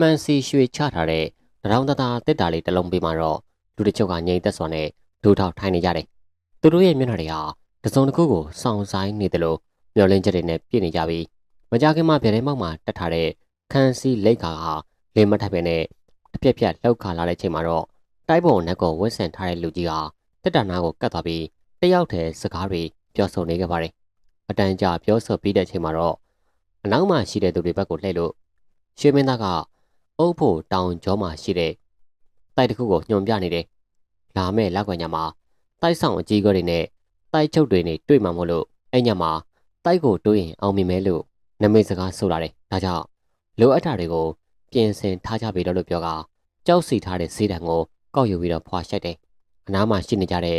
မှန်စီရွှေချထားတဲ့တရောင်းတသားတစ်တာလေးတစ်လုံးပေးမှတော့လူတချို့ကငြိမ်သက်စွာနဲ့ဒူထောက်ထိုင်နေကြတယ်သူတို့ရဲ့မျက်နှာတွေဟာတစုံတစ်ခုကိုစောင့်ဆိုင်နေတယ်လို့မျောလင်းချက်တွေနဲ့ပြည့်နေကြပြီးမကြခင်မှာဗြဲထဲမောက်မှာတက်ထားတဲ့ခန်းစီလက်ကာဟာလေမထိုက်ပဲနဲ့တစ်ပြက်ပြက်လှုပ်ခါလာတဲ့ချိန်မှာတော့တိုက်ပုံနဲ့ကိုဝက်ဆန်ထားတဲ့လူကြီးဟာတက်တာနာကိုကတ်သွားပြီးတယောက်တည်းစကားတွေပြောဆိုနေခဲ့ပါတယ်အတန်ကြာပြောဆိုပြီးတဲ့ချိန်မှာတော့အနောက်မှာရှိတဲ့သူတွေဘက်ကိုလှည့်လို့ရွှေမင်းသားက အုပ်ဖို့တောင်ကျောမှာရှိတဲ့တိုက်တစ်ခုကိုညွန်ပြနေတယ်လာမဲ့လောက်ကွယ်ညမှာတိုက်ဆောင်အကြီးအကဲတွေနဲ့တိုက်ချုပ်တွေနဲ့တွေ့မှာမို့လို့အဲ့ညမှာတိုက်ကိုတွေးရင်အောင်မြင်မယ်လို့နမိတ်စကားဆိုလာတယ်ဒါကြောင့်လိုအပ်တာတွေကိုပြင်ဆင်ထားကြပြီတော့လို့ပြောကကြောက်စီထားတဲ့ဈေးတံကိုကောက်ယူပြီးတော့ဖွာရှိုက်တယ်အနားမှာရှိနေကြတဲ့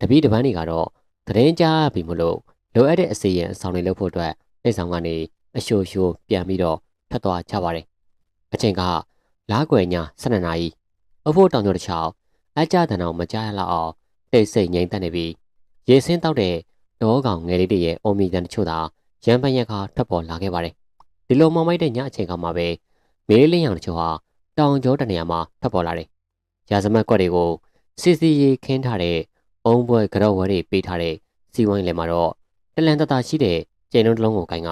တပည့်တပန်းတွေကတော့သတင်းကြားပြီမို့လို့လိုအပ်တဲ့အစီရင်အဆောင်တွေလုပ်ဖို့အတွက်အိမ်ဆောင်ကနေအရှိုရှိုပြန်ပြီးတော့ဖတ်သွားကြပါတယ် အချိန်ကလားကွယ်ည12နာရီအဖို့တောင်ကျော်တစ်ချောင်းအကြတန်အောင်မကြားရလောက်အောင်တိတ်ဆိတ်ငြိမ်သက်နေပြီးရေစင်းတောက်တဲ့တောကောင်ငယ်လေးတွေရဲ့အုံမီတန်တချို့သာရန်ပန်ရက်ခါထွက်ပေါ်လာခဲ့ပါတယ်ဒီလိုမောင်မိုက်တဲ့ညအချိန်ကမှပဲမေးလင်းရောင်တချို့ဟာတောင်ကျောတနေရာမှာထွက်ပေါ်လာတယ်ရာဇမတ်ကွက်တွေကိုစီစီရီခင်းထားတဲ့အုံပွဲကြော့ဝဲတွေပေးထားတဲ့စီဝိုင်းလည်းမှာတော့တလန်တတာရှိတဲ့ကျင်းလုံးတစ်လုံးကိုကင်က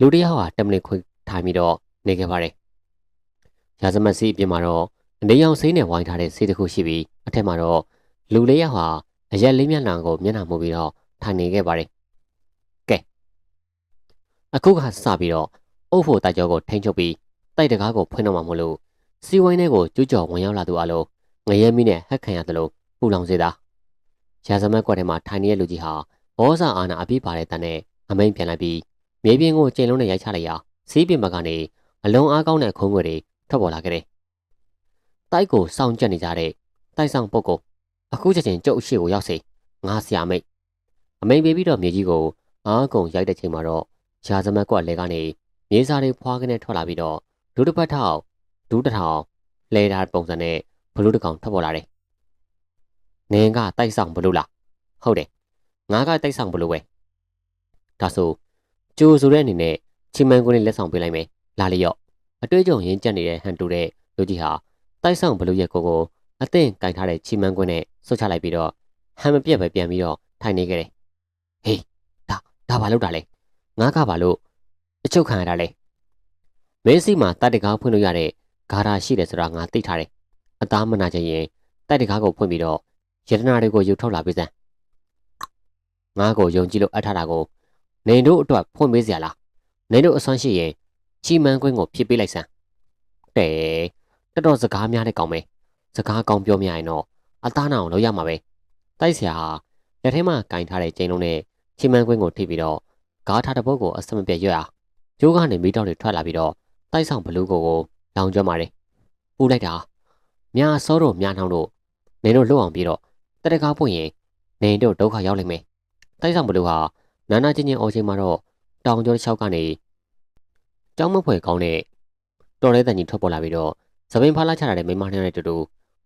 လူတယောက်ဟာတမနစ်ခွေထိုင်ပြီးတော့နေခဲ့ပါတယ် ရာဇမတ်စီအပြင်မှာတော့အနေရောင်ဆေးနဲ့ဝိုင်းထားတဲ့ဆေးတစ်ခုရှိပြီးအထက်မှာတော့လူလေးယောက်ဟာအရက်လေးမျက်နှာကိုမျက်နှာမူပြီးတော့ထိုင်နေခဲ့ပါတယ်ကဲအခုကစပြီးတော့အုပ်ဖို့တိုက်ကြောကိုထိန်းချုပ်ပြီးတိုက်တကားကိုဖွင့်တော့မှမလို့စီဝိုင်းထဲကိုကျူးကျော်ဝင်ရောက်လာသူအလုံးငရဲမီနဲ့ဟက်ခံရသလိုပူလောင်စေတာရာဇမတ်ကွက်ထဲမှာထိုင်နေတဲ့လူကြီးဟာဘောဇာအာနာအပြည့်ပါတဲ့တန်နဲ့အမိန်ပြန်လိုက်ပြီးမြေပြင်ကိုကျိန်လုံးနဲ့ရိုက်ချလိုက်ရာစီးပြင်ဘက်ကနေအလုံးအားကောင်းတဲ့ခုံးွယ်တွေ ထွက်ပေါ်လာခဲ့တယ်။တိုက်ကိုစောင့်ကြက်နေကြတဲ့တိုက်ဆောင်ပုတ်ကိုအခုချက်ချင်းကျုပ်အရှိကိုရောက်စေငါဆရာမိတ်အမိန်ပေးပြီးတော့မြေကြီးကိုအားကုန်ရိုက်တဲ့ချိန်မှာတော့ရာဇမတ်ကွက်လဲကနေမြေစာတွေဖွာကနေထွက်လာပြီးတော့ဒုတစ်ဖက်ထောက်ဒုတစ်ထောင်လဲထားပုံစံနဲ့ဘလူးတကောင်ထွက်ပေါ်လာတယ်။နင်းကတိုက်ဆောင်ဘလူးလားဟုတ်တယ်ငါကတိုက်ဆောင်ဘလို့ပဲဒါဆိုကျိုးဆိုတဲ့အနေနဲ့ချီမန်ကွင်းလေးလက်ဆောင်ပေးလိုက်မယ်လာလျော့ အတွေ့အကြုံရင်းကျက်နေတဲ့ဟန်တူတဲ့လူကြီးဟာတိုက်ဆောင်ဘလို့ရဲ့ကိုကိုအသင့်ကင်ထားတဲ့ချီမန်ကွင်းနဲ့ဆွတ်ချလိုက်ပြီးတော့ဟန်မပြတ်ပဲပြန်ပြီးတော့ထိုင်နေခဲ့တယ်ဟေးဒါဒါဘာလုပ်တာလဲငါကဘာလို့အချုပ်ခံရတာလဲမင်းစီမှာတတ်တကားဖွင့်လို့ရတဲ့ဂါရာရှိတယ်ဆိုတာငါသိထားတယ်အသားမနာချင်ရင်တိုက်တကားကိုဖွင့်ပြီးတော့ယတနာတွေကိုယူထုတ်လာပေးစမ်းငါ့ကိုယုံကြည်လို့အပ်ထားတာကိုနေတို့အတွက်ဖွင့်ပေးစရာလားနေတို့အဆွမ်းရှိရင် ချီမန်းကွင်းကိုဖြစ်ပေးလိုက်စမ်းတဲတော်တော်စကားများတဲ့ကောင်ပဲစကားကောင်းပြောမြရင်တော့အသားနာအောင်လုပ်ရမှာပဲတိုက်ဆရာဟာလက်ထဲမှာကင်ထားတဲ့ကျင်းလုံးနဲ့ချီမန်းကွင်းကိုထိပ်ပြီးတော့ဂါးထားတဲ့ဘုတ်ကိုအစမပြတ်ရွတ်အားကျိုးကနေမိတောက်တွေထွက်လာပြီးတော့တိုက်ဆောင်ဘလူးကိုကိုလောင်ကျွမ်းပါတယ်ပူလိုက်တာမြာစောတို့မြာနှောင်းတို့နေတို့လှုပ်အောင်ပြီးတော့တရကားပွင့်ရင်နေတို့ဒုက္ခရောက်လိမ့်မယ်တိုက်ဆောင်ဘလူဟာနာနာချင်းချင်းအော်ချင်းမှာတော့တောင်ကျောတစ်ချောက်ကနေ ကြောင်းမဖွဲကောင်းတဲ့တော်တဲ့တန်ကြီးထွက်ပေါ်လာပြီးတော့သပင်ဖားလာချတာတဲ့မိမနှင်းနဲ့တူတူ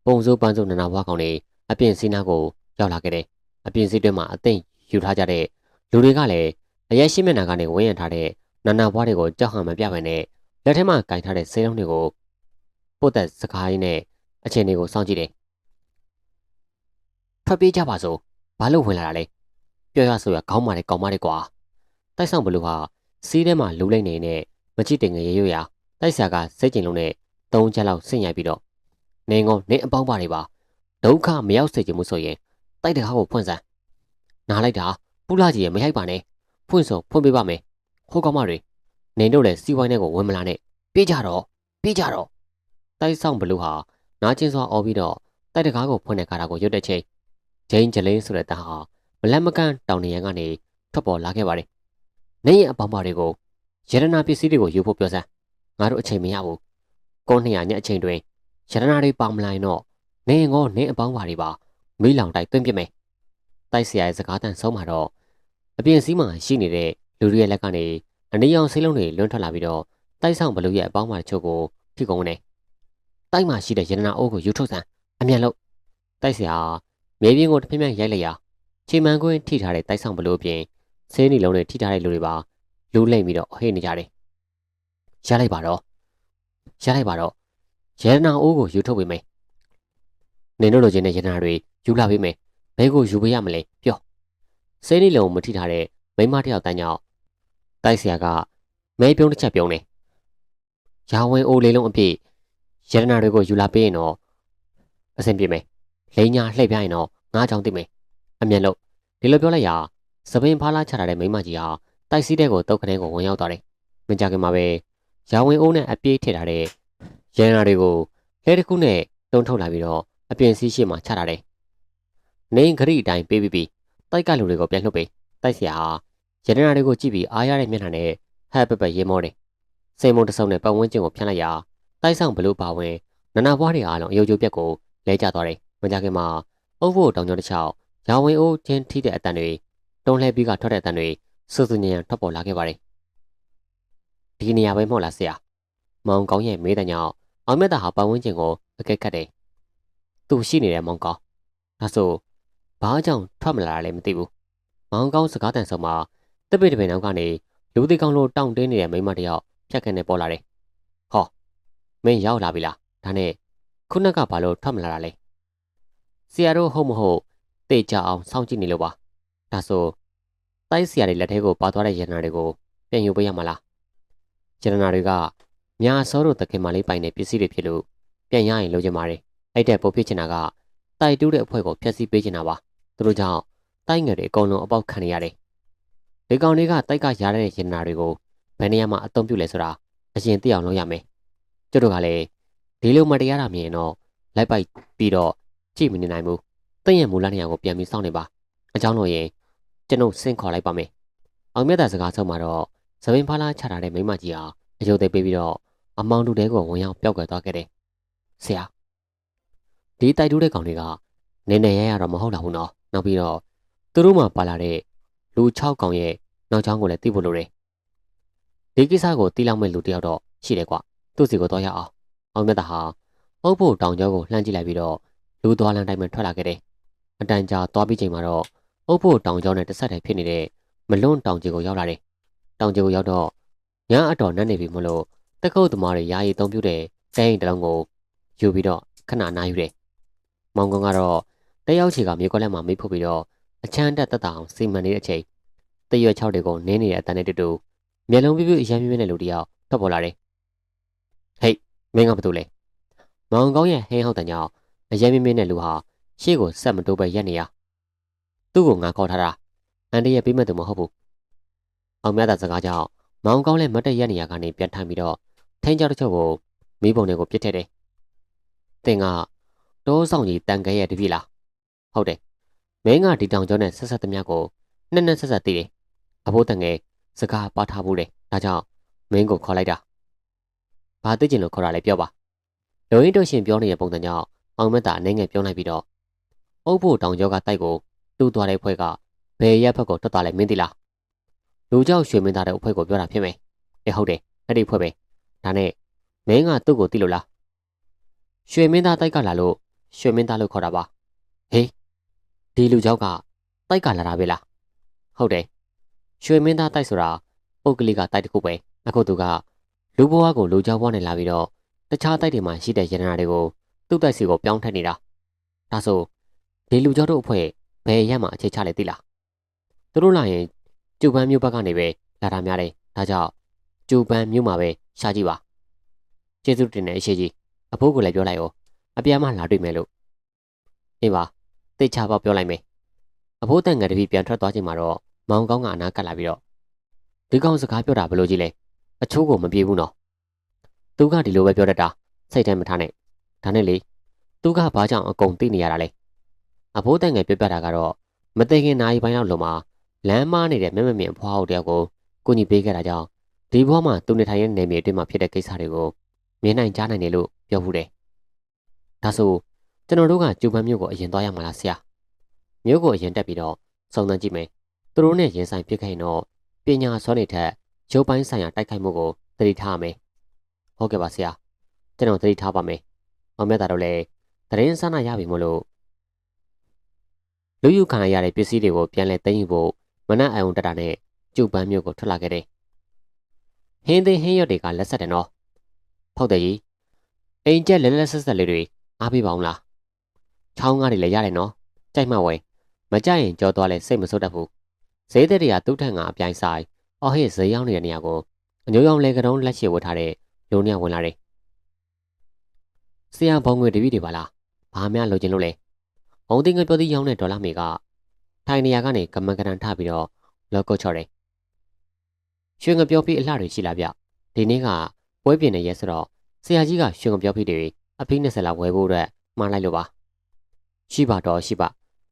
ပုံစိုးပန်းစိုးနနာဘွားကောင်တွေအပြင်စီးနာကိုရောက်လာခဲ့တယ်။အပြင်စီးတွင်းမှာအသိယူထားကြတဲ့လူတွေကလည်းအရက်ရှိမျက်နှာကနေဝန်းရံထားတဲ့နနာဘွားတွေကိုကြောက်ဟန်မပြပဲနဲ့လက်ထဲမှာကင်ထားတဲ့ဆေးလုံးတွေကိုပို့သက်စကားရင်းနဲ့အချိန်တွေကိုစောင့်ကြည့်တယ်။ထွက်ပြေးကြပါစို့။ဘာလို့ဝင်လာတာလဲ။ပြောရဆိုရခေါင်းမာတဲ့ကောင်မလေးကွာတိုက်ဆောင်ဘလူဟာစီးထဲမှာလူလိမ့်နေနဲ့ မကြည့်တင်ငရေရွရတိုက်ဆရာကစိတ်ကျင်လုံးနဲ့သုံးချက်လောက်ဆင့်ရိုက်ပြီးတော့နေငုံနေအပေါင်းပါတွေပါဒုက္ခမရောက်စေချင်မှုဆိုရင်တိုက်တကားကိုဖွင့်စမ်းနားလိုက်တာပူလာကြီးရမရိုက်ပါနဲ့ဖွင့်ဆိုဖွင့်ပေးပါမယ်ခိုးကောင်မတွေနေတို့လည်းစီးဝိုင်းထဲကိုဝင်မလာနဲ့ပြေးကြတော့ပြေးကြတော့တိုက်ဆောင်ဘလူဟာနားကျင်စွာအော်ပြီးတော့တိုက်တကားကိုဖွင့်တဲ့ကားကိုရွတ်တဲ့ချိန်ဂျိန်းဂျလင်းဆိုတဲ့တန်းဟာမလက်မကန့်တောင်နေရန်ကနေထွက်ပေါ်လာခဲ့ပါတယ်။နေရင်အပေါင်းပါတွေကို ရတနာပစ္စည်းတွေကိုယူဖို့ပြောစမ်းငါတို့အချိန်မရဘူး။ကိုနှစ်ရညအချိန်တွင်ရတနာတွေပါမလာရင်တော့နေငေါနေအပေါင်းပါတွေပါမိလောင်တိုက်သွင်းပြမယ်။တိုက်ဆရာရဲ့စကားတန်ဆုံးမှာတော့အပြင်စည်းမှာရှိနေတဲ့လူတွေရဲ့လက်ကနေအနီရောင်ဆေးလုံးတွေလွန်းထွက်လာပြီးတော့တိုက်ဆောင်ဘလူရဲ့အပေါင်းပါတချို့ကိုထိကုန်နေ။တိုက်မှာရှိတဲ့ရတနာအိုးကိုယူထုတ်စမ်းအမြန်လို့တိုက်ဆရာမြေပြင်ကိုတစ်ဖက်ဖက်ရိုက်လိုက်ရာခြေမှန်ကွင်းထိထားတဲ့တိုက်ဆောင်ဘလို့ပြင်ဆေးနီလုံးနဲ့ထိထားတဲ့လူတွေပါ လူးလိမ့်ပြီးတော့ဟေ့နေကြတယ်ရလိုက်ပါတော့ရလိုက်ပါတော့ရတနာအိုးကိုယူထုတ်ပေးမယ်နင်တို့လိုချင်တဲ့ရတနာတွေယူလာပေးမယ်ဘဲကိုယူပေးရမလဲပြောစိတ်နှလုံးမထိထားတဲ့မိမတစ်ယောက်တန်းကြောင့်တိုက်ဆရာကမဲပြုံးတစ်ချက်ပြုံးတယ်ရာဝင်အိုးလေးလုံးအပြည့်ရတနာတွေကိုယူလာပေးရင်တော့အဆင်ပြေမယ်လိန်ညာလှည့်ပြရင်တော့ငါးချောင်းသိမယ်အမျက်လို့ဒီလိုပြောလိုက်ရာစပင်ဖားလာချထားတဲ့မိမကြီးဟာ တိုက်စီးတဲ့ကိုတုတ်ခနဲကိုဝင်ရောက်သွားတယ်မကြခင်မှာပဲရာဝင်အိုးနဲ့အပြေးထည့်ထားတဲ့ရတနာတွေကိုလဲတစ်ခုနဲ့တုံးထုတ်လာပြီးတော့အပြင်စီးရှိမှချထားတယ်နေဂရိအတိုင်းပေးပြီးပြီးတိုက်ကလူတွေကိုပြန်လှုပ်ပေးတိုက်ဆရာဟာရတနာတွေကိုကြည့်ပြီးအားရတဲ့မျက်နှာနဲ့ဟဲ့ပပရေမောတယ်စိန်မုံတဆုံနဲ့ပတ်ဝန်းကျင်ကိုဖျက်လိုက်ရာတိုက်ဆောင်ဘလို့ပါဝင်နနာဘွားတွေအားလုံးအယုံကြိုပြက်ကိုလဲကျသွားတယ်မကြခင်မှာအုပ်ဖို့တောင်ကျောင်းတစ်ချောင်းရာဝင်အိုးချင်းထိတဲ့အတန်တွေတုံးလှဲပြီးကထွက်တဲ့အတန်တွေ စူးစူးညံ့ညံ့ထွက်ပေါ်လာခဲ့ပါတယ်ဒီနေရာပဲမဟုတ်လားဆရာမောင်ကောင်းရဲ့မေးတဲ့ညောင်အောင်မြတ်တာဟာပတ်ဝန်းကျင်ကိုအကဲခတ်တယ်သူရှိနေတဲ့မောင်ကောင်းဒါဆိုဘာကြောင့်ထွက်မလာတာလဲမသိဘူးမောင်ကောင်းစကားတန်ဆုံမှာတပိတပိနောက်ကနေလူသေးကောင်းလို့တောင့်တင်းနေတဲ့မိမတယောက်ဖြတ်ခနဲ့ပေါ်လာတယ်ဟောမင်းရောက်လာပြီလားဒါနဲ့ခုနကဘာလို့ထွက်မလာတာလဲဆရာတို့ဟုတ်မဟုတ်တေချအောင်စောင့်ကြည့်နေလို့ပါဒါဆို တိုက်ဆရာတွေလက်ထဲကိုပါသွားတဲ့ရတနာတွေကိုပြန်ယူပေးရမှာလားရတနာတွေကမြာစောတို့တခင်မလေးပိုင်တဲ့ပစ္စည်းတွေဖြစ်လို့ပြန်ရရင်လိုချင်ပါတယ်အဲ့တဲ့ပို့ဖြစ်ချင်တာကတိုက်တူးတဲ့အဖွဲ့ကိုဖျက်ဆီးပေးချင်တာပါသူတို့ကြောင့်တိုက်ငယ်တွေအကုန်လုံးအပေါက်ခံနေရတယ်ဒီကောင်တွေကတိုက်ကရတဲ့ရတနာတွေကိုဘယ်နေရာမှာအသုံးပြုလဲဆိုတာအရင်သိအောင်လုပ်ရမယ်ကျတို့ကလည်းဒီလိုမတရားတာမြင်တော့လိုက်ပိုက်ပြီးတော့ကြည့်မနေနိုင်ဘူးတင့်ရဲ့မူလနေရာကိုပြန်ပြီးစောင့်နေပါအကြောင်းလို့ရင် ကျွန်ုပ်ဆင့်ခေါ်လိုက်ပါမယ်။အောင်မြတ်တာစကားဆုံးမှာတော့သပင်ဖားလာချထားတဲ့မိမကြီးဟာအယုံသေးပေးပြီးတော့အမောင်တူတဲကိုဝင်ရောက်ပျောက်ကွယ်သွားခဲ့တယ်။ဆရာဒီတိုက်တူးတဲ့ကောင်တွေကနည်းနည်းရရတော့မဟုတ်လားဘူးနော်။နောက်ပြီးတော့သူတို့မှပါလာတဲ့လူ6ကောင်ရဲ့နောက်ချောင်းကိုလည်းသိဖို့လိုတယ်။ဒီကိစ္စကိုသိလောက်မဲ့လူတယောက်တော့ရှိတယ်ကွ။သူ့စီကိုတော့ရအောင်။အောင်မြတ်တာဟာအုပ်ဖို့တောင်ကျောကိုလှမ်းကြည့်လိုက်ပြီးတော့လူသွားလမ်းတိုင်းမှာထွက်လာခဲ့တယ်။အတန်ကြာသွားပြီးချိန်မှာတော့ အုပ်ဖို့တောင်ကျောနဲ့တစ်ဆက်တည်းဖြစ်နေတဲ့မလွန်းတောင်ကြီးကိုရောက်လာတယ်။တောင်ကြီးကိုရောက်တော့ညအတော်နတ်နေပြီမလို့တကုတ်သမားတွေယာယီသုံးပြတဲ့တဲအိမ်တလုံးကိုယူပြီးတော့ခဏနားယူတယ်။မောင်ကောင်ကတော့တယောက်ချီကမြေကွက်လက်မှာမိဖို့ပြီးတော့အချမ်းတက်တက်တောင်စီမံနေတဲ့အချိန်တရွက်ချောက်တွေကိုနင်းနေတဲ့အတန်နဲ့တူတူမျက်လုံးပြပြအရမ်းပြပြနဲ့လူတယောက်ထွက်ပေါ်လာတယ်။ဟေးမင်းကဘာလုပ်လဲ။မောင်ကောင်ရဲ့ဟင်းဟုတ်တဲ့ညောင်အရမ်းပြပြနဲ့လူဟာရှေ့ကိုဆက်မတိုးပဲရက်နေရ သူ့ကိုငါခေါ်ထားတာအန်ဒီရဲ့ပေးမဲ့သူမဟုတ်ဘူးအောင်မြတ်တဲ့စကားကြောင့်မောင်ကောင်းလဲမတ်တက်ရက်နေရကနေပြန်ထိုင်ပြီးတော့ထိန်းကြောက်တဲ့ချုပ်ကိုမိဘုံတွေကိုပြစ်ထည့်တယ်တင်ကတိုးဆောင်ကြီးတန်ခဲရဲ့တပည့်လားဟုတ်တယ်မင်းကဒီတောင်ကျောင်းနဲ့ဆက်ဆက်သမျှကိုနှစ်နှစ်ဆက်ဆက်သိတယ်အဖိုးတန်ငယ်စကားပါထားဘူးတယ်ဒါကြောင့်မင်းကိုခေါ်လိုက်တာဘာသိကျင်လို့ခေါ်တာလဲပြောပါလုံရင်းတို့ရှင်ပြောနေတဲ့ပုံစံကြောင့်အောင်မက်တာအနေငယ်ပြောလိုက်ပြီးတော့အုပ်ဖို့တောင်ကျောကတိုက်ကို တူးသွားတဲ့ဖွဲ့ကဘယ်ရက်ဖက်ကိုထွက်သွားလဲမင်းသိလားလူကြောက်ရွှေမင်းသားတဲ့အဖွဲ့ကိုပြောတာဖြစ်မယ်အေးဟုတ်တယ်အဲ့ဒီဖွဲ့ပဲဒါနဲ့မင်းကသူ့ကိုသိလို့လားရွှေမင်းသားတိုက်ကလာလို့ရွှေမင်းသားလို့ခေါ်တာပါဟေးဒီလူကြောက်ကတိုက်ကလာတာပဲလားဟုတ်တယ်ရွှေမင်းသားတိုက်ဆိုတာပုတ်ကလေးကတိုက်တစ်ခုပဲအခုသူကလူဘဝကိုလူကြောက်ဘဝနဲ့လာပြီးတော့တခြားတိုက်တွေမှာရှိတဲ့ရတနာတွေကိုသူ့တိုက်စီကိုပြောင်းထည့်နေတာဒါဆိုဒီလူကြောက်တို့အဖွဲ့ ဘယ်ရက်မှအခြေချလဲသိလားသူတို့လာရင်ကျူပန်းမြို့ဘက်ကနေပဲလာတာများတယ်ဒါကြောင့်ကျူပန်းမြို့မှာပဲရှာကြည့်ပါကျေးဇူးတင်တဲ့အရှိကြီးအဖိုးကိုလည်းပြောလိုက်ရောအပြားမှလာတွေ့မယ်လို့အေးပါသိချပေါက်ပြောလိုက်မယ်အဖိုးတန်ငယ်တပည့်ပြန်ထွက်သွားချိန်မှာတော့မောင်ကောင်းကအနာကပ်လာပြီးတော့ဒီကောင်စကားပြောတာဘလို့ကြီးလဲအချိုးကိုမပြေဘူးနော်သူကဒီလိုပဲပြောတတ်တာစိတ်ထဲမထားနဲ့ဒါနဲ့လေသူကဘာကြောင့်အကုန်သိနေရတာလဲ အဖိုးတန်ငယ်ပြပြတာကတော့မသိခင်နာရီပိုင်းလောက်လုံးမှာလမ်းမနေတဲ့မမမြင်ဖွားဟုတ်တယောက်ကိုကိုကြီးပေးခဲ့တာကြောင့်ဒီဘဝမှာသူနေထိုင်ရဲ့နေမြေအတွင်းမှာဖြစ်တဲ့ကိစ္စတွေကိုမြင်နိုင်ကြားနိုင်တယ်လို့ပြောမှုတယ်။ဒါဆိုကျွန်တော်တို့ကကျူပန်းမြို့ကိုအရင်သွားရမှာလားဆရာ။မြို့ကိုအရင်တက်ပြီးတော့စုံစမ်းကြည့်မယ်။သူတို့နဲ့ရင်ဆိုင်ဖြစ်ခဲ့ရင်တော့ပညာစောနေထက်ရုပ်ပိုင်းဆိုင်ရာတိုက်ခိုက်မှုကိုသတိထားမယ်။ဟုတ်ကဲ့ပါဆရာ။ကျွန်တော်သတိထားပါမယ်။အောင်မြတ်တာတို့လည်းသတင်းစနာရပြီမို့လို့ လူယူခံရတဲ့ပစ္စည်းတွေကိုပြန်လည်သိမ်းယူဖို့မနက်အယုံတတာနဲ့ကျုပ်ပန်းမျိုးကိုထွက်လာခဲ့တယ်။ဟင်းသေးဟင်းရွက်တွေကလက်ဆက်တယ်နော်။ဖောက်တယ်ကြီးအိမ်ကျက်လဲလဲဆက်ဆက်လေးတွေအားပေးပါအောင်လားချောင်းကားတွေလည်းရတယ်နော်ကြိုက်မှဝယ်မကြိုက်ရင်ကြောသွားလဲစိတ်မဆုတ်တတ်ဘူးဈေးတဲ့တွေကသူ့ထက်ငါအပြိုင်ဆိုင်အော်ဟစ်ဈေးရောက်နေတဲ့နေရာကိုအညိုးရောင်လေကတုံးလက်ရှိဝတ်ထားတဲ့လူနှစ်ယောက်ဝင်လာတယ်ဆရာဘောင်ငွေတပည့်တွေပါလားဘာမှလိုချင်လို့လဲ ဘုံတင်ကပြောသည့်ရောင်းတဲ့ဒေါ်လာမေကထိုင်နေရာကနေကမန်ကရန်ထပြီးတော့လော့ကုတ်ချော်တယ်ရွှေငပြောပြီးအလှတွေရှိလာဗျဒီနေ့ကပွဲပြင်နေရဲဆိုတော့ဆရာကြီးကရွှေငပြောပြီးတွေအဖိ20လောက်ဝယ်ဖို့အတွက်မှားလိုက်လို့ပါရှိပါတော့ရှိပါ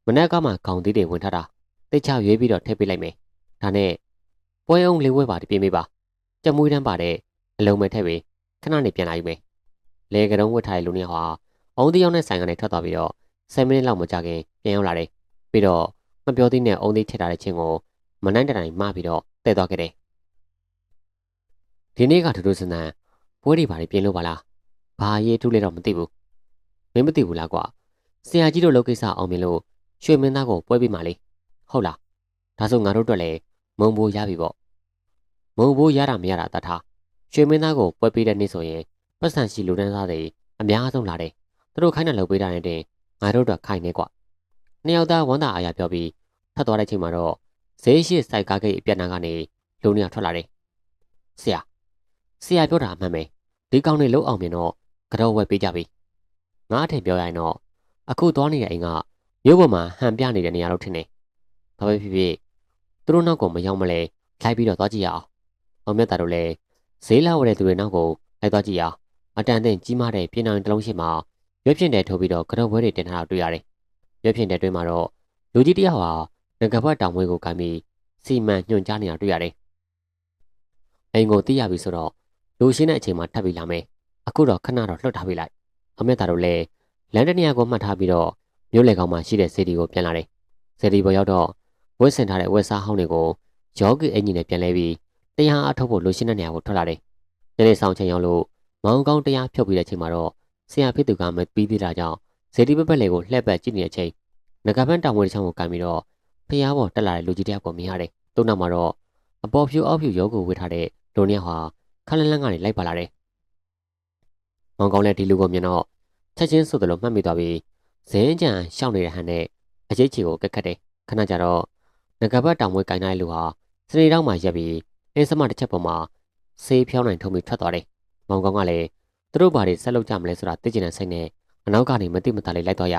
မနေ့ကမှခေါင်းသေးတွေဝင်ထတာတိတ်ချရွေးပြီးတော့ထည့်ပေးလိုက်မယ်ဒါနဲ့ပွဲအောင်လေးဝဲပါတပြေးမေးပါကြမွေးတန်းပါတဲ့အလုံးမဲ့ထည့်ပြီးခဏနေပြန်လာယူမယ်လေကတုံးဝတ်ထားတဲ့လူနှစ်ယောက်ဟာအုံးတယောက်နဲ့ဆိုင်ကနေထွက်သွားပြီးတော့ 10မိနစ်လောက်မကြာခင်ပြန်ရောက်လာတယ်ပြီးတော့မပြောသေးနဲ့အုံးသေးထည့်ထားတဲ့ချင်းကိုမနိုင်တိုင်မှပြီးတော့တည့်သွားခဲ့တယ်ဒီနေ့ကထူးထူးဆန်းဆန်းပွဲတွေဘာတွေပြင်လို့ပါလားဘာရေးထူးလဲတော့မသိဘူးမင်းမသိဘူးလားကွာဆရာကြီးတို့လုပ်ကိစ္စအောင်မြင်လို့ရွှေမင်းသားကိုပွဲပေးမှလေဟုတ်လားဒါဆိုငါတို့အတွက်လည်းမုံဘိုးရပြီပေါ့မုံဘိုးရတာမရတာတတ်ထားရွှေမင်းသားကိုပွဲပေးတဲ့နေ့ဆိုရင်ပတ်စံရှိလူတန်းစားတွေအများဆုံးလာတယ်သူတို့ခိုင်းတဲ့လုပ်ပေးတာနဲ့တင် ငါတို့အတွက်ခိုင်းနေကွာနှစ်ယောက်သားဝန်တာအားရပြောပြီးဖတ်သွားတဲ့ချိန်မှာတော့ဈေးရှိစိုက်ကားဂိတ်အပြက်နာကနေလူနှစ်ယောက်ထွက်လာတယ်ဆရာဆရာပြောတာအမှန်ပဲဒီကောင်းနေလုံးအောင်မြင်တော့ကတော့ဝက်ပေးကြပြီငါအထင်ပြောရရင်တော့အခုသွားနေတဲ့အိမ်ကမြို့ပေါ်မှာဟန်ပြနေတဲ့နေရာလို့ထင်တယ်ဘာပဲဖြစ်ဖြစ်သူတို့နောက်ကိုမရောက်မလဲလိုက်ပြီးတော့သွားကြည့်ရအောင်အောင်မြတ်တာတို့လည်းဈေးလာဝယ်တဲ့သူတွေနောက်ကိုလိုက်သွားကြည့်ရအောင်အတန်တင်ကြီးမားတဲ့ပြည်နိုင်တစ်လုံးရှိမှာ ရွက်ဖြင့်တဲ့ထိုးပြီးတော့ကတော့ဝဲတွေတင်ထားတာတွေ့ရတယ်ရွက်ဖြင့်တဲ့တွင်းမှာတော့လူကြီးတယောက်ဟာငကဘတ်တောင်ဝဲကိုကမ်းပြီးစီမံညွှန်ကြားနေတာတွေ့ရတယ်အိမ်ကိုသိရပြီဆိုတော့လူရှင်းတဲ့အချိန်မှာထပ်ပြီးလာမယ်အခုတော့ခဏတော့လှုပ်ထားပေးလိုက်အမေသားတို့လည်းလန်တနီယာကိုမှတ်ထားပြီးတော့မြို့လေကောင်မှာရှိတဲ့စေတီကိုပြန်လာတယ်စေတီပေါ်ရောက်တော့ဝက်ဆင်ထားတဲ့ဝက်စားဟောင်းတွေကိုယောဂီအင်ဂျင်နဲ့ပြန်လဲပြီးတရားအထုတ်ဖို့လူရှင်းတဲ့နေရာကိုထွက်လာတယ်ညနေဆောင်ချိန်ရောက်လို့မောင်ကောင်းတရားဖြုတ်ပြီးတဲ့အချိန်မှာတော့ ဆရာဖြစ်သူကမပြီးသေးတာကြောင့်ဇေဒီပပက်လေကိုလှည့်ပတ်ကြည့်နေတဲ့အချိန်ငကပန်းတောင်ဝဲတစ်ချောင်းကိုကန်ပြီးတော့ဖျားပေါ်တက်လာတဲ့လူကြီးတယောက်ကိုမြင်ရတယ်။သူ့နောက်မှာတော့အပေါ်ဖြူအောက်ဖြူရုပ်ကိုဝေထားတဲ့လူနှစ်ယောက်ဟာခလန်းလန်းကနေလိုက်ပါလာတယ်။မောင်ကောင်းလည်းဒီလူကိုမြင်တော့ချက်ချင်းဆိုသလိုမှတ်မိသွားပြီးဇင်းကြံရှောင်းနေတဲ့ဟန်နဲ့အရေးချီကိုကက်ခတ်တယ်။ခဏကြာတော့ငကပတ်တောင်ဝဲကင်တဲ့လူဟာစနေတောင်မှရက်ပြီးအင်းစမတစ်ချက်ပေါ်မှာဆေးဖြောင်းနိုင်ထုံပြီးထွက်သွားတယ်။မောင်ကောင်းကလည်း သူတို့ဘာတွေဆက်လုပ်ကြမလဲဆိုတာသိကျင်တဲ့စိတ်နဲ့အနောက်ကနေမတိမတာလေးလိုက်သွားရ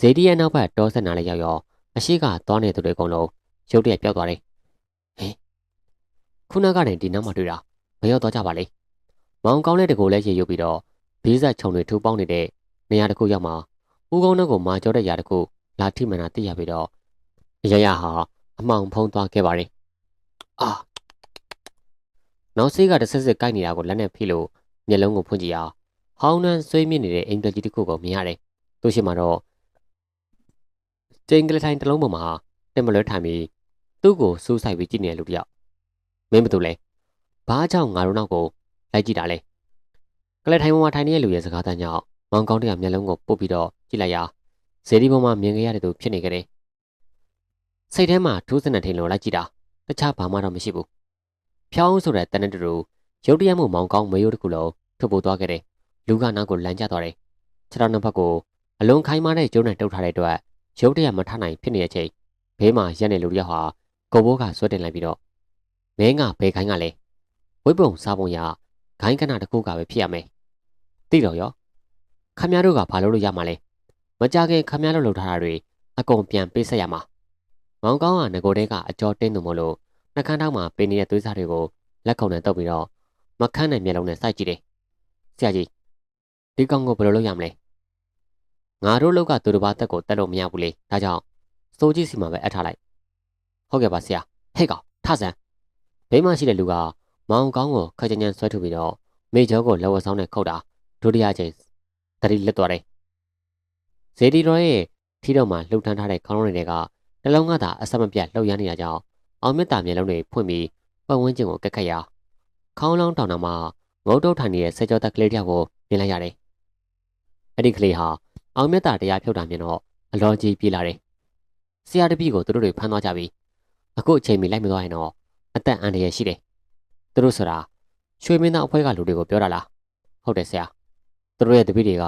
ဇေဒီရဲ့နောက်ဘက်တောဆက်နာလေးရောက်ရောအရှိကသွားနေသူတွေအကုန်လုံးရုတ်တရက်ပြောက်သွားတယ်ဟင်ခုနကနေဒီနောက်မှတွေ့တာမရောက်တော့ကြပါလေမောင်ကောင်းတဲ့တကူလဲရေရုပ်ပြီးတော့ဘေးဆက်ခြုံတွေထူပေါင်းနေတဲ့နေရာတစ်ခုရောက်မှာဦးကောင်းတဲ့ကိုမာကြောတဲ့ຢာတစ်ခုလာထိမှန်တာသိရပြီးတော့အရရဟာအမှောင်ဖုံးသွားခဲ့ပါတယ်အာနောက်ဆေးကတစ်ဆက်ဆက်ကိုက်နေတာကိုလက်နဲ့ဖိလို့ မျက်လုံးကိုဖွင့်ကြည့်အောင်ဟောင်းနှန်းဆွေးမြင့်နေတဲ့အိမ်တက်ကြီးတစ်ခုကိုမြင်ရတယ်။သူရှိမှတော့ကျင်းကလေးထိုင်တစ်လုံးပေါ်မှာတင်မလွဲထိုင်ပြီးသူ့ကိုစူးစိုက်ပြီးကြည့်နေတဲ့လူတစ်ယောက်။မင်းဘာတူလဲ။ဘာကြောင့်ငါတို့နောက်ကိုလိုက်ကြည့်တာလဲ။ကလေးထိုင်ပေါ်မှာထိုင်နေတဲ့လူရဲ့စကားတန်းကြောင့်မောင်ကောင်းတဲ့မျက်လုံးကိုပုတ်ပြီးတော့ကြည့်လိုက်ရာဇေဒီပေါ်မှာမြင်ခဲ့ရတဲ့သူဖြစ်နေကြတယ်။စိတ်ထဲမှာထိုးစနထင်လို့လိုက်ကြည့်တာတခြားဘာမှတော့မရှိဘူး။ဖြောင်းဆိုတဲ့တနက်တူ ရုတ်တရက်မှုမောင်ကောင်းမေယိုးတစ်ခုလုံးထုတ်ပိုးသွားခဲ့တယ်။လူကနောက်ကိုလမ်းကျသွားတယ်။ခြေထောက်နှစ်ဖက်ကိုအလုံးခိုင်းမာတဲ့ကျုံနဲ့တုပ်ထားတဲ့အတွက်ရုတ်တရက်မထနိုင်ဖြစ်နေတဲ့အချိန်ဘေးမှာရက်နေလူတယောက်ဟာကိုဘိုးကဆွဲတင်လိုက်ပြီးတော့မင်းကဘယ်ခိုင်းကလဲဝိပုံစားပုံရခိုင်းကနာတစ်ခုကပဲဖြစ်ရမယ်။သိတော့ရောခမည်းတော်ကဘာလို့လို့ရမှာလဲ။မကြခင်ခမည်းတော်လှုပ်ထားတာတွေအကုန်ပြန်ပေးဆက်ရမှာ။မောင်ကောင်းကငကိုတဲကအကြောတင်းသူမို့လို့နှကန်းထောက်မှာပင်နေတဲ့သွေးစားတွေကိုလက်ခုံနဲ့တုပ်ပြီးတော့ မခန့်တဲ့မျက်လုံးနဲ့စိုက်ကြည့်တယ်။ဆရာကြီးဒီကောင်ကိုဘယ်လိုလုပ်ရမလဲ။ငါတို့လောက်ကသူတစ်ပါးတက်ကိုတက်လို့မရဘူးလေ။ဒါကြောင့်စိုးကြီးစီမှာပဲအပ်ထားလိုက်။ဟုတ်ကဲ့ပါဆရာ။ဟဲ့ကောင်ထဆန်းဘေးမှာရှိတဲ့လူကမောင်ကောင်းကိုခက်ကြညံဆွဲထုတ်ပြီးတော့မေကျော်ကိုလက်ဝတ်ဆောင်နဲ့ခုတ်တာဒုတိယချိန်တတိလက်သွားတယ်။ဇေဒီရောရဲ့ထီတော့မှလှုပ်ထမ်းထားတဲ့ခေါင်းလုံးတွေကနှလုံးကသာအဆက်မပြတ်လှုပ်ရမ်းနေတာကြောင့်အောင်မြတ်တာမျက်လုံးတွေဖွင့်ပြီးပတ်ဝန်းကျင်ကိုကက်ခတ်ရာ ခေါင်းလောင်းတောင်တောင်မှာငုတ်တုတ်ထိုင်နေတဲ့ဆဲကြောတက်ကလေးတယောက်ကိုမြင်လိုက်ရတယ်။အဲ့ဒီကလေးဟာအောင်မြတ်တာတရားဖြုတ်တာမြင်တော့အလောကြီးပြေးလာတယ်။ဆရာတပည့်ကိုသူတို့တွေဖမ်းသွားကြပြီ။အခုအချိန်မီလိုက်မသွားရင်တော့အသက်အန္တရာယ်ရှိတယ်။သူတို့ဆိုတာရွှေမင်းသားအဖွဲကလူတွေကိုပြောတာလား။ဟုတ်တယ်ဆရာသူတို့ရဲ့တပည့်တွေက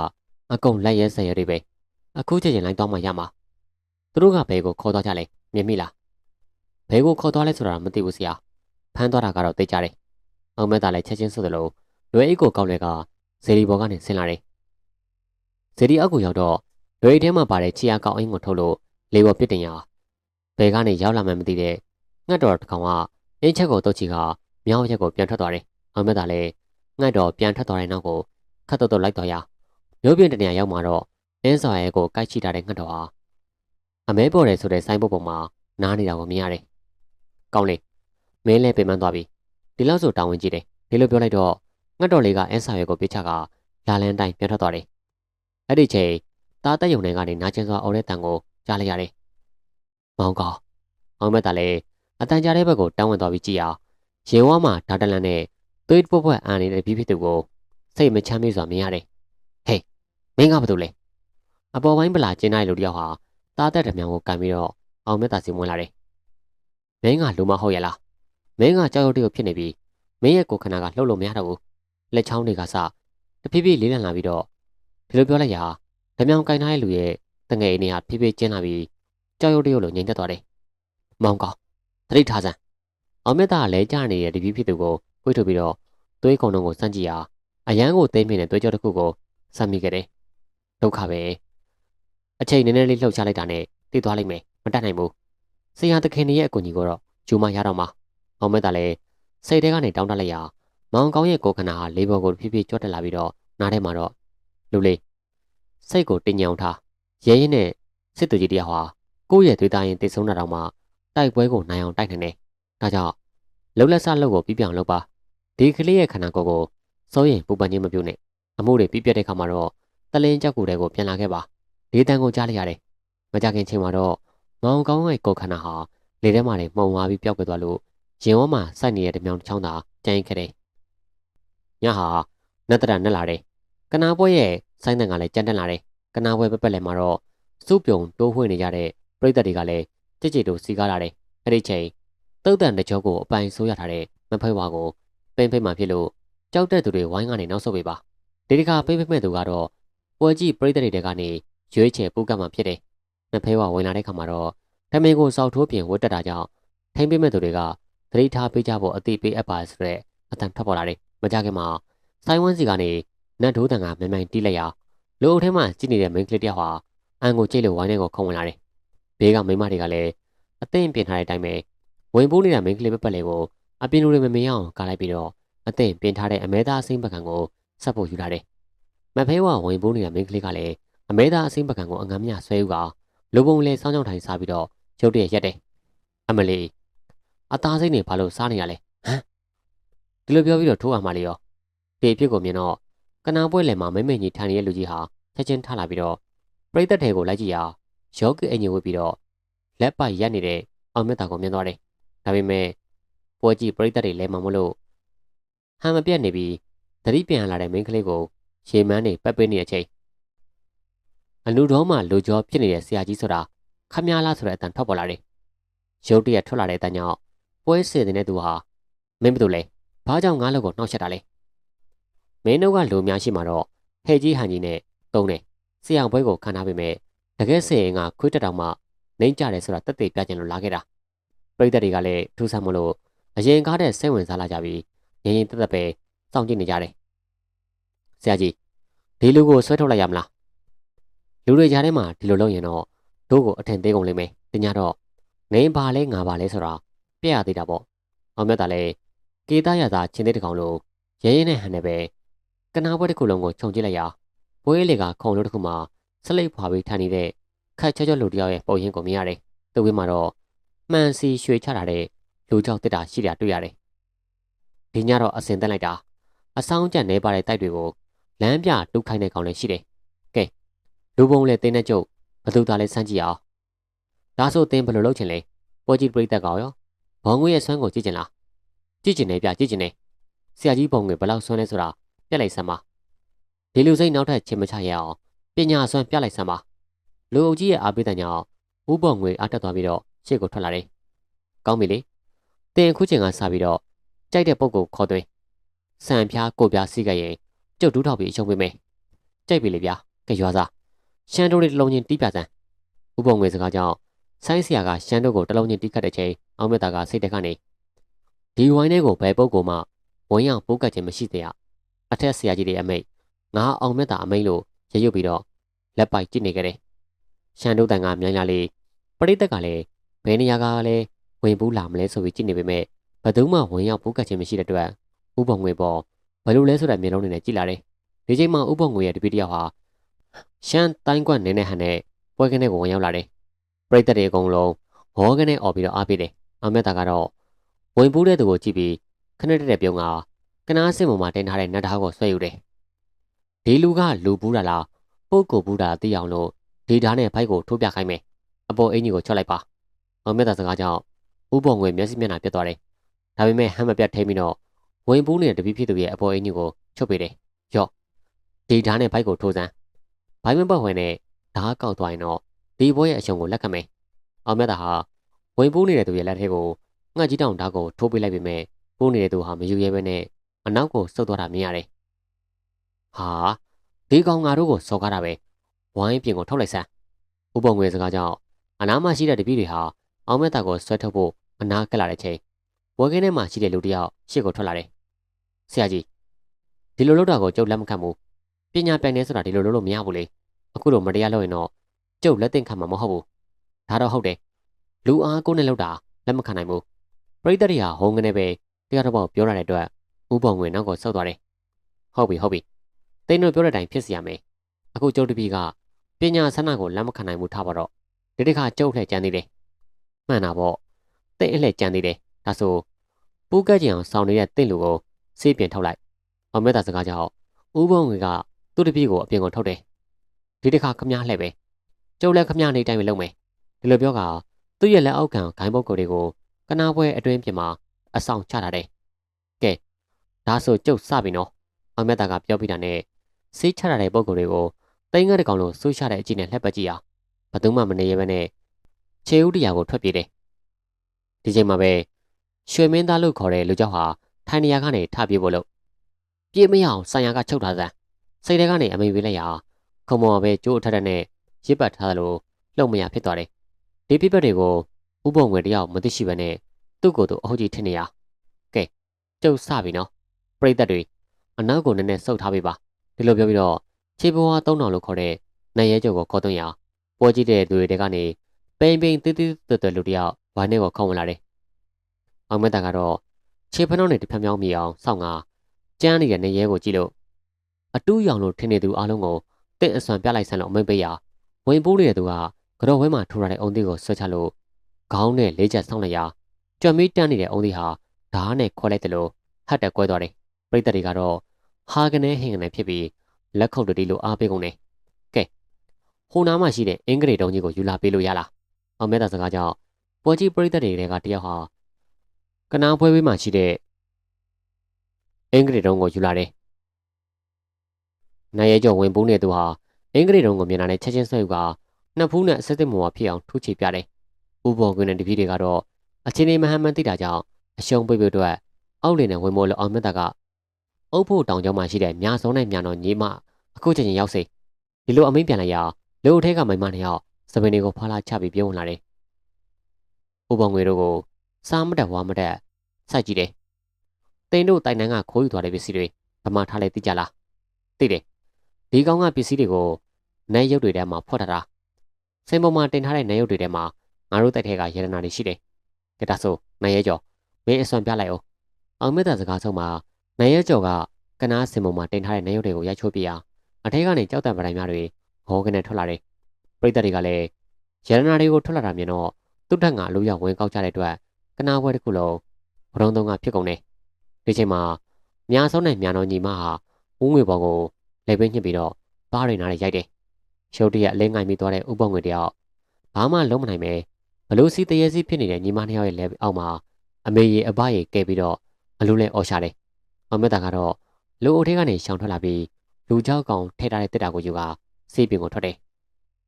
အကုန်လက်ရဲဆက်ရဲတွေပဲအခုချက်ချင်းလိုင်းသွားမှရမှာသူတို့ကဘဲကိုခေါ်သွားကြလဲမြင်မိလားဘဲကိုခေါ်သွားလဲဆိုတာမသိဘူးဆရာဖမ်းသွားတာကတော့သိကြတယ် အောင်မဲသားလည်းချက်ချင်းဆိုသလိုလွယ်အိတ်ကိုကောက်လဲကဇေဒီဘော်ကနေဆင်းလာတယ်ဇေဒီအောက်ကိုရောက်တော့လွယ်အိတ်ထဲမှာပါတဲ့ချီယာကောက်အင်းကိုထုတ်လို့လေဘော်ပစ်တင်ရဘဲကနေရောက်လာမှမသိတဲ့ငှက်တော်တစ်ကောင်ကအင်းချက်ကိုတုတ်ချီကမြောင်းရက်ကိုပြန်ထွက်သွားတယ်အောင်မဲသားလည်းငှက်တော်ပြန်ထွက်သွားတဲ့နောက်ကိုခတ်တော့တော့လိုက်သွားရမျိုးပြင်းတနေရာရောက်မှာတော့အင်းဆောင်ရဲကိုကိုက်ချိထားတဲ့ငှက်တော်ဟာအမဲပေါ်တယ်ဆိုတဲ့ဆိုင်းဘုတ်ပေါ်မှာနားနေတာကိုမြင်ရတယ်။ကောင်းလေမင်းလည်းပြင်ပန်းသွားပြီ။ ဒီလောက်ဆိုတောင်းဝင်ကြည့်တယ်။ဒီလိုပြောလိုက်တော့ငှက်တော်လေးကအင်းဆောင်ရဲကိုပြစ်ချကလာလန်းတိုင်းပြန်ထွက်သွားတယ်။အဲ့ဒီချိန်သားတက်ယုံနေကနေနာကျင်စွာအော်တဲ့တန်ကိုကြားလိုက်ရတယ်။မောင်ကောင်အောင်မက်တာလည်းအတန်ကြားတဲ့ဘက်ကိုတန်းဝင်သွားပြီးကြည့်အောင်ရင်ဝါမှာဓာတလန်နဲ့သွေးပွက်ပွက်အန်နေတဲ့ပြီးဖြစ်သူကိုစိတ်မချမ်းမြေ့စွာမြင်ရတယ်။ဟေးမင်းကဘာလုပ်လဲ။အပေါ်ပိုင်းပလာကျင်းနိုင်လူတယောက်ဟာတားတက်တမြောင်ကိုကန်ပြီးတော့အောင်မြတ်တာစီဝင်လာတယ်။မင်းကလူမဟုတ်ရလား။ မင်းကကြောက်ရွံ့တရုပ်ဖြစ်နေပြီးမင်းရဲ့ကိုယ်ခန္ဓာကလှုပ်လို့မရတော့ဘူး။လက်ချောင်းတွေကစတဖြည်းဖြည်းလေးလံလာပြီးတော့ဒီလိုပြောလိုက်ရာဓမြောင်ကန်ထားတဲ့လူရဲ့တငယ်အနေဟာဖြည်းဖြည်းကျင်းလာပြီးကြောက်ရွံ့တရုပ်လိုငြိမ်သက်သွားတယ်။မောင်ကောင်သတိထားစမ်းအောင်မြတ်တာကလည်းကြားနေတဲ့တပည့်ဖြစ်သူကိုတွေးထုတ်ပြီးတော့သွေးကုံလုံးကိုစမ်းကြည့်ရာအရန်ကိုသိမ့်မိတဲ့သွေးကြောတစ်ခုကိုစမ်းမိခဲ့တယ်။ဒုက္ခပဲ။အချိန်နည်းနည်းလေးလှုပ်ရှားလိုက်တာနဲ့တည်သွားလိမ့်မယ်။မတတ်နိုင်ဘူး။ဆရာသခင်ရဲ့အကူအညီကိုတော့ဂျူမရတော့မှာ။ အောင်မဲတာလည်းစိတ်ထဲကနေတောင်းတလိုက်ရာမောင်ကောင်းရဲ့ကိုခန္ဓာဟာလေးဘော်ကိုဖြည်းဖြည်းကြွတက်လာပြီးတော့နားထဲမှာတော့လူလေးစိတ်ကိုတင်ညောင်ထားရဲရဲနဲ့စစ်သူကြီးတယောက်ဟာကိုယ့်ရဲ့သွေးသားရင်တိတ်ဆုံးတာတော့မှတိုက်ပွဲကိုနိုင်အောင်တိုက်နေတယ်။ဒါကြောင့်လှုပ်လက်ဆလှုပ်ကိုပြီးပြောင်လုပ်ပါဒီကလေးရဲ့ခန္ဓာကိုယ်ကိုစိုးရင်ပူပန်ခြင်းမပြုနဲ့အမှုတွေပြပြတဲ့ခါမှာတော့တလင်းကြောက်ကူတဲ့ကိုပြန်လာခဲ့ပါလေးတန်းကိုကြားလိုက်ရတယ်မကြခင်ချိန်မှာတော့မောင်ကောင်းရဲ့ကိုယ်ခန္ဓာဟာလေထဲမှာနေမှုံသွားပြီးပျောက်ကွယ်သွားလို့ ရင်ဝမ်းမှာစိုက်နေတဲ့တမြောင်တစ်ချောင်းသာကျန်ခဲ့တယ်ညဟာနတ်တရနဲ့လာတယ်ကနာပွဲရဲ့ဆိုင်းတန်ကလည်းကြမ်းတက်လာတယ်ကနာပွဲပက်ပက်လည်းမှာတော့စုပြုံတိုးဝှေ့နေကြတဲ့ပြိတ္တတွေကလည်းကြစ်ကြစ်တို့စီကားလာတယ်အဲ့ဒီချိန်တုတ်တန်တကြောကိုအပိုင်ဆိုးရထားတဲ့မဖွဲဝါကိုပိမ့်ဖိတ်မှဖြစ်လို့ကြောက်တဲ့သူတွေဝိုင်းကနေနောက်ဆုတ်ပေးပါဒီတစ်ခါပိမ့်ဖိတ်မဲ့သူကတော့ပွဲကြီးပြိတ္တတွေကနေရွေးချယ်ပူကတ်မှဖြစ်တယ်နှစ်ဖဲဝဝင်လာတဲ့ခါမှာတော့ထမင်းကိုစောက်ထိုးပြင်ဝတ်တက်တာကြောင့်ထိမ့်ပိမဲ့သူတွေက သတိထားပေးကြဖို့အသိပေးအပ်ပါဆိုတဲ့အတန်ထွက်ပေါ်လာတယ်မကြခင်မှာဆိုင်ဝန်းစီကနေနတ်ဒိုးတန်ကမြန်မြန်တီးလိုက်ရာလူအုပ်ထဲမှာကြည့်နေတဲ့မိန်းကလေးတယောက်ဟာအန်ကိုကြိတ်လို့ဝိုင်းထဲကိုခုံဝင်လာတယ်ဘေးကမိန်းမတွေကလည်းအသိပြင်ထားတဲ့အတိုင်းပဲဝင်ပိုးနေတဲ့မိန်းကလေးပက်ပက်လေးကိုအပြင်လူတွေမမေးအောင်ကားလိုက်ပြီးတော့အသိပြင်ထားတဲ့အမဲသားအစိမ့်ပကံကိုဆက်ဖို့ယူလာတယ်။မဖဲဝဝင်ပိုးနေတဲ့မိန်းကလေးကလည်းအမဲသားအစိမ့်ပကံကိုအငမ်းမြဆွဲယူကလူပုံလေးစောင်းကြောင်ထိုင်စားပြီးတော့ရုတ်တရက်ရက်တယ်။အမလီ အသားစိမ့်နေဘာလို့စားနေရလဲဟမ်ဒီလိုပြောပြီးတော့ထိုးအမလေးရောဒီအဖြစ်ကိုမြင်တော့ကနာပွဲလယ်မှာမိမ့်မိန်ကြီးထိုင်နေတဲ့လူကြီးဟာချက်ချင်းထလာပြီးတော့ပြိသက်ထဲကိုလိုက်ကြည့်ရာယောဂီအင်ဂျင်ဝတ်ပြီးတော့လက်ပိုက်ရက်နေတဲ့အောင်မြတ်တာကိုမြင်သွားတယ်။ဒါပေမဲ့ပွဲကြည့်ပြိသက်တွေလဲမှမလို့ဟန်မပြတ်နေပြီးသတိပြန်လာတဲ့မိန်းကလေးကိုရေမန်းနေပတ်ပေးနေတဲ့အချိန်အလူတော်မှလူကြောဖြစ်နေတဲ့ဆရာကြီးဆိုတာခမည်းလားဆိုတဲ့အတန်ထွက်ပေါ်လာတယ်။ရုတ်တရက်ထွက်လာတဲ့အတန်ကြောင့် ပွဲစီတဲ့သူဟာမင်းဘယ်သူလဲ။ဘာကြောင့်ငါ့လောက်ကိုနှောက်ချက်တာလဲ။မင်းတို့ကလူများရှိမှတော့ဟဲ့ကြီးဟန်ကြီးနဲ့တုံးတယ်။ဆရာပွဲကိုခံထားပေမဲ့တကယ်စေရင်ကခွေးတက်တောင်မှနှိမ့်ကြတယ်ဆိုတာတက်သေးပြချင်လို့လာခဲ့တာ။ပြိတ္တတွေကလည်းထူးဆန်းမလို့အရင်ကားတဲ့စိတ်ဝင်စားလာကြပြီးငရင်တက်တက်ပဲစောင့်ကြည့်နေကြတယ်။ဆရာကြီးဒီလူကိုဆွဲထုတ်လိုက်ရမလား။လူတွေကြားထဲမှာဒီလိုလုပ်ရင်တော့တို့ကိုအထင်သေးကုန်လိမ့်မယ်။တင်ကြတော့နေပါလဲငါပါလဲဆိုတာ ပြရသေးတာပေါ့။အောင်မြတ်တာလည်းကေတာရတာချင်းသေးတကောင်လို့ရဲရဲနဲ့ဟန်နေပဲကနာပွဲတစ်ခုလုံးကိုခြုံကြည့်လိုက်ရာဘွေးလေကခုံလို့တစ်ခုမှာဆလိပ်ဖွာပြီးထိုင်နေတဲ့ခက်ချောချောလူတယောက်ရဲ့ပုံရင်းကိုမြင်ရတယ်။သူ့ဝင်းမှာတော့မှန်စီရွှေချထားတဲ့လူကြောက်တစ်တာရှိတာတွေ့ရတယ်။ဒီညတော့အစင်တက်လိုက်တာအဆောင်ကျန်နေပါတဲ့တိုက်တွေကိုလမ်းပြတုတ်ခိုင်းတဲ့ကောင်လည်းရှိတယ်။ကဲလူပုံလည်းတင်းတဲ့ကျုပ်ဘသူသားလဲစမ်းကြည့်အောင်။ဒါဆိုတင်းဘယ်လိုလုပ်ချင်လဲ။ပွဲကြီးပြိတ္တကောင်ရော ဘောင်ငွေရဲ့ဆွမ်းကိုကြည့်ချင်လား။ကြည့်ချင်တယ်ပြကြည့်ချင်တယ်။ဆရာကြီးပုံငွေဘယ်လောက်ဆွမ်းလဲဆိုတာပြက်လိုက်စမ်းပါ။ဒီလူစိတ်နောက်ထပ်ချင်မချရအောင်ပညာဆွမ်းပြလိုက်စမ်းပါ။လူအုပ်ကြီးရဲ့အားပေးတဲ့ညောင်ဥပုံငွေအားတက်သွားပြီးတော့ရှေ့ကိုထွက်လာတယ်။ကောင်းပြီလေ။တင်ခုချိန်ကစပြီးတော့ကြိုက်တဲ့ပုံကိုခေါ်သွင်း။စံပြားကိုပြားစီးကြရင်ကျုပ်ဒူးထောက်ပြီးအရှုံးပေးမယ်ကြိုက်ပြီလေဗျာကဲရွာစားရှမ်းတို့တွေတစ်လုံးချင်းတီးပြစမ်းဥပုံငွေစကားကြောင့်ဆိုင်းဆရာကရှမ်းတို့ကိုတစ်လုံးချင်းတီးခတ်တဲ့ချိန် အောင်မြတ်တာကစိတ်တက်ကနေဒီဝိုင်းထဲကိုဘယ်ပုဂ္ဂိုလ်မှဝင်ရောက်ပိုးကတ်ခြင်းမရှိသေးရအထက်ဆရာကြီးတွေအမိတ်ငါအောင်မြတ်တာအမိတ်လို့ရရွတ်ပြီးတော့လက်ပိုက်ကြည့်နေကြတယ်ရှမ်းတို့တန်ကမြိုင်လာလေပရိသတ်ကလည်းဘယ်နေရာကလည်းဝင်ဘူးလာမလဲဆိုပြီးကြည့်နေပေမဲ့ဘယ်သူမှဝင်ရောက်ပိုးကတ်ခြင်းမရှိတဲ့အတွက်ဥပုံငွေပေါ်ဘယ်လိုလဲဆိုတဲ့မျိုးလုံးတွေနဲ့ကြည့်လာတယ်ဒီချိန်မှာဥပုံငွေရဲ့တပည့်တယောက်ဟာရှမ်းတိုင်းကွက်နေနေဟန်နဲ့ပွဲကနေကိုဝင်ရောက်လာတယ်ပရိသတ်တွေအကုန်လုံးဟောကနေអော်ပြီးတော့အားပေးတယ် အောင်မြတ်တာကတော့ဝင်ပူးတဲ့သူကိုကြည့်ပြီးခဏတက်တဲ့ပြုံးကကနားစင်ပေါ်မှာတင်ထားတဲ့နတ်သားကိုဆွဲယူတယ်ဒီလူကလူပူးတာလားပုတ်ကိုပူးတာသိအောင်လို့ဒီဓာတ်နဲ့ဘိုက်ကိုထိုးပြခိုင်းမယ်အပေါ်အင်ကြီးကိုချွတ်လိုက်ပါအောင်မြတ်တာစကားကြောင့်ဥပုံငွေမျက်စိမျက်နှာပြတ်သွားတယ်ဒါပေမဲ့ဟမ်းမပြတ်ထိပြီးတော့ဝင်ပူးနေတဲ့တပည့်ဖြစ်သူရဲ့အပေါ်အင်ကြီးကိုချုပ်ပေးတယ်ရော့ဒီဓာတ်နဲ့ဘိုက်ကိုထိုးစမ်းဘိုင်မပတ်ဝင်နဲ့ဓာတ်ကောက်သွားရင်တော့ဒီဘွဲရဲ့အရှုံကိုလက်ခံမယ်အောင်မြတ်တာဟာ ဝင်ပူးနေတဲ့သူရဲ့လက်ထဲကိုငှက်ကြီးတောင်ဓာတ်ကိုထိုးပေးလိုက်ပေမဲ့ပူးနေတဲ့သူဟာမယူရဲပဲနဲ့အနောက်ကိုဆုတ်သွားတာမြင်ရတယ်ဟာဒီကောင်ငါတို့ကိုစော်ကားတာပဲဝိုင်းပြင်ကိုထုတ်လိုက်စမ်းဥပုံငွေစကားကြောင့်အနားမှာရှိတဲ့တပည့်တွေဟာအောင်မြတ်တာကိုဆွဲထုတ်ဖို့အနားကပ်လာတဲ့ချိန်ဝဲကင်းထဲမှာရှိတဲ့လူတစ်ယောက်ရှေ့ကိုထွက်လာတယ်ဆရာကြီးဒီလိုလုပ်တာကိုကျုပ်လက်မခံဘူးပညာပြိုင်နေဆိုတာဒီလိုလုပ်လို့မရဘူးလေအခုတော့မတရားလုပ်ရင်တော့ကျုပ်လက်သင့်ခံမှာမဟုတ်ဘူးဒါတော့ဟုတ်တယ် လူအားကိုနဲ့လောက်တာလက်မခံနိုင်ဘူးပရိသတ်တွေဟာဟုံကနေပဲတရားတော်ပေါ့ပြောရတဲ့အတွက်ဥပုံဝင်နောက်ကိုဆုတ်သွားတယ်ဟုတ်ပြီဟုတ်ပြီတိန်တို့ပြောတဲ့အတိုင်းဖြစ်စီရမယ်အခုကျုပ်တပည့်ကပညာဆန္ဒကိုလက်မခံနိုင်ဘူးထားပါတော့ဒီတစ်ခါကျုပ်လှည့်ကြမ်းသေးတယ်မှန်တာပေါ့တိတ်အလှည့်ကြမ်းသေးတယ်ဒါဆိုပူးကက်ကြင်အောင်ဆောင်းနေတဲ့တင့်လူကိုစေးပြင်ထုတ်လိုက်အောင်မြတ်တာစကားကြောင့်ဥပုံဝင်ကသူ့တပည့်ကိုအပြင်ကိုထုတ်တယ်ဒီတစ်ခါခမားလှည့်ပဲကျုပ်လည်းခမားနေတိုင်းပဲလုပ်မယ်ဒီလိုပြောက သူ့ရဲ့လက်အောက်ခံဂိုင်းပုတ်ကိုယ်တွေကိုကနာပွဲအတွင်းပြင်မှာအဆောင်ချထားတယ်ကဲဒါဆိုကျုပ်စပြီနော်အောင်မြတ်တာကပြောပြတာနဲ့ဆေးချထားတဲ့ပုတ်ကိုယ်တွေကိုတိန်ငတ်တကောင်လို့ဆူးချတဲ့အကြည့်နဲ့လှက်ပတ်ကြည့်အောင်ဘယ်သူမှမနေရဘဲနဲ့ခြေဥတရားကိုထွက်ပြေးတယ်ဒီချိန်မှာပဲရွှေမင်းသားလို့ခေါ်တဲ့လူကြောက်ဟာထိုင်နေရာကနေထပြေးဖို့လို့ပြေးမရအောင်ဆံရကချုပ်ထားစမ်းစိတ်ထဲကနေအမိန်ပေးလိုက်ရခုံမော်ပဲကျိုးအထက်ထက်နဲ့ရစ်ပတ်ထားသလိုလှုပ်မရဖြစ်သွားတယ် ဒီပြပတ်တွေကိုဥပုံငွေတယောက်မသိရှိဘဲနဲ့သူ့ကိုယ်သူအဟုတ်ကြီးထင်နေရကဲကျုပ်စပြီနော်ပြိသက်တွေအနောက်ကိုနည်းနည်းဆုပ်ထားပေးပါဒီလိုပြောပြီးတော့ခြေဘဝ3000လို့ခေါ်တဲ့နိုင်ရဲကျုပ်ကိုခေါ်သွင်းရပွဲကြည့်တဲ့သူတွေကနေပိန်ပိန်တိတိတွတ်တွတ်လူတယောက်ဝိုင်းထဲကိုခေါ်ဝင်လာတယ်အောင်မက်တာကတော့ခြေဖနှောင်းနဲ့တဖြောင်းဖြောင်းမြည်အောင်စောင့်ငါကျန်းနေတဲ့နေရဲကိုကြည့်လို့အတူရောင်လို့ထင်နေသူအားလုံးကိုတင့်အစွမ်းပြလိုက်ဆန်းလို့အမိတ်ပေးရဝင်ပိုးနေတဲ့သူက ကတော့ဝဲမှာထိုးရတဲ့အုံသေးကိုဆွဲချလို့ခေါင်းနဲ့လေးချက်ဆောင်းလိုက်ရကြွမီးတန်းနေတဲ့အုံသေးဟာဓားနဲ့ခွဲလိုက်တယ်လို့ဟတ်တက်ကွဲသွားတယ်ပရိသတ်တွေကတော့ဟာကနေဟင်ကနေဖြစ်ပြီးလက်ခုပ်တတိလိုအားပေးကုန်တယ်ကဲဟိုနားမှာရှိတဲ့အင်္ဂရိတုံးကြီးကိုယူလာပေးလို့ရလားအောင်မဲတာစကားကြောင့်ပွဲကြီးပရိသတ်တွေကတယောက်ဟာကနာပွဲဝေးမှာရှိတဲ့အင်္ဂရိတုံးကိုယူလာတယ်နိုင်ရဲကျော်ဝင်ပူးနေသူဟာအင်္ဂရိတုံးကိုမြင်လာတဲ့ချက်ချင်းဆွဲယူက နှစ်ဖူးနဲ့အဆက်အသွယ်မော်ဖြစ်အောင်ထိုးချေပြတယ်ဥပေါ်ကွင်းတဲ့တပည့်တွေကတော့အချင်းလေးမဟန်မှန်သိတာကြောင့်အရှုံးပိတ်ပိတ်အတွက်အောက်လင်းနဲ့ဝင်မိုးလို့အောင်မြတ်တာကအုပ်ဖို့တောင်ကျောင်းမှာရှိတဲ့မြာစုံနဲ့မြာတော်ညီမအခုချိန်ချင်းရောက်စေဒီလိုအမိန်ပြန်လိုက်ရလူအထက်ကမိမနှစ်ယောက်စပင်းတွေကိုဖားလာချပြီးပြုံးလာတယ်ဥပငွေတို့ကိုစားမတက်ဝါမတက်စိုက်ကြည့်တယ်တင်တို့တိုင်နန်းကခိုးယူသွားတဲ့ပစ္စည်းတွေဗမာထားလဲသိကြလားသိတယ်ဒီကောင်ကပစ္စည်းတွေကိုနိုင်ရုပ်တွေထဲမှာဖော်ထားတာ စိန်ပေါ်မှာတင်ထားတဲ့နိုင်ရုပ်တွေထဲမှာငါတို့တိုက်ထဲကရတနာတွေရှိတယ်ကဲဒါဆိုနိုင်ရဲကျော်မင်းအစွမ်းပြလိုက်အောင်အောင်မေတ္တာစကားဆုံးမှာနိုင်ရဲကျော်ကကနားစင်ပေါ်မှာတင်ထားတဲ့နိုင်ရုပ်တွေကိုရိုက်ချိုးပြရအထဲကနေကြောက်တံပတိုင်းများတွေဟောကနေထွက်လာတယ်ပရိသတ်တွေကလည်းရတနာတွေကိုထွက်လာတာမြင်တော့သူ့တက်ငါလိုရောက်ဝင်ကောက်ကြတဲ့အတွက်ကနာပွဲတစ်ခုလုံးဘရုံသုံးကဖြစ်ကုန်တယ်ဒီချိန်မှာမြားဆုံးတဲ့မြားတော်ညီမဟာဦးငွေပေါ်ကိုလက်ပင်းညှစ်ပြီးတော့ပါးရိနာနဲ့ရိုက်တယ် ရုပ်တရက်လဲငိုင်ပြီးသွားတဲ့ဥပုံငွေတယောက်ဘာမှလုံးမနိုင်ပဲဘလို့စီတရေစီဖြစ်နေတဲ့ညီမနှစ်ယောက်ရဲ့လက်အောက်မှာအမေရေအဘရေကဲပြီးတော့အလူလဲအော်ရှာတယ်။အောင်မေတ္တာကတော့လူအုပ်ထဲကနေရှောင်ထွက်လာပြီးလူကြောက်ကောင်ထဲထားတဲ့တက်တာကိုယူကစေးပင်ကိုထွက်တယ်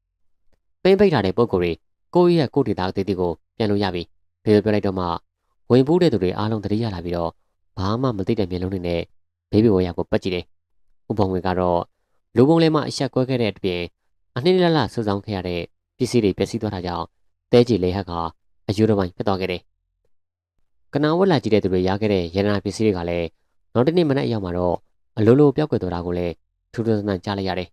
။ပင်းပိတ်ထားတဲ့ပုံကိုယ်တွေကိုယ့်ရဲ့ကိုယ်ဒေတာအသေးသေးကိုပြန်လို့ရပြီ။ဒီလိုပြောလိုက်တော့မှဝင်ပူးတဲ့သူတွေအားလုံးတတိရလာပြီးတော့ဘာမှမသိတဲ့မျက်လုံးတွေနဲ့ဘေးဘီဝေါ်ရကိုပတ်ကြည့်တယ်။ဥပုံဝင်ကတော့လူပုံလဲမှအဆက်ကွဲခဲ့တဲ့အပြင် အနှင်းလလဆူဆောင်ခဲ့ရတဲ့ပစ္စည်းတွေပျက်စီးသွားတာကြောင့်တဲကြီးလေဟက်ကအယူတော်ပိုင်းဖြစ်သွားခဲ့တယ်။ကနာဝက်လာကြည့်တဲ့သူတွေရခဲ့တဲ့ရတနာပစ္စည်းတွေကလည်းနောက်တစ်နေ့မနက်အရောက်မှာတော့အလိုလိုပြောက်ကွယ်သွားတာကိုလည်းထူးထူးဆန်းဆန်းကြားလိုက်ရတယ်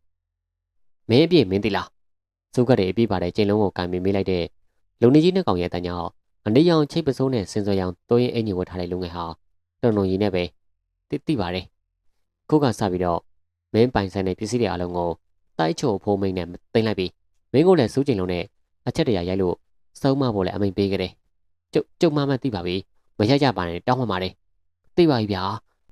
။မင်းအပြည့်မင်းသိလား။စုကတ်တွေအပြည့်ပါတဲ့ချိန်လုံးကိုကင်မိမိလိုက်တဲ့လုံနေကြီးနဲ့ကောင်ရဲ့တန်ကြောင့်အနေရောင်ချိတ်ပစိုးနဲ့စင်စော်ရောင်တိုးရင်အင်ကြီးဝတ်ထားတဲ့လူငယ်ဟာတုံတုံကြီးနဲ့ပဲတိတိပါတယ်။ခုကစပြီးတော့မင်းပိုင်ဆိုင်တဲ့ပစ္စည်းတွေအလုံးကို တိုက်ချိုဖိုးမိန်နဲ့တင်လိုက်ပြီးမင်းကိုလည်းစူးချိန်လုံးနဲ့အချက်တရရိုက်လို့စုံမဖို့လည်းအမိန်ပေးခဲ့တယ်။ကျုပ်ကျုပ်မမသိပါပြီ။မရိုက်ကြပါနဲ့တောင်းမှပါတယ်။သိပါပြီဗျာ။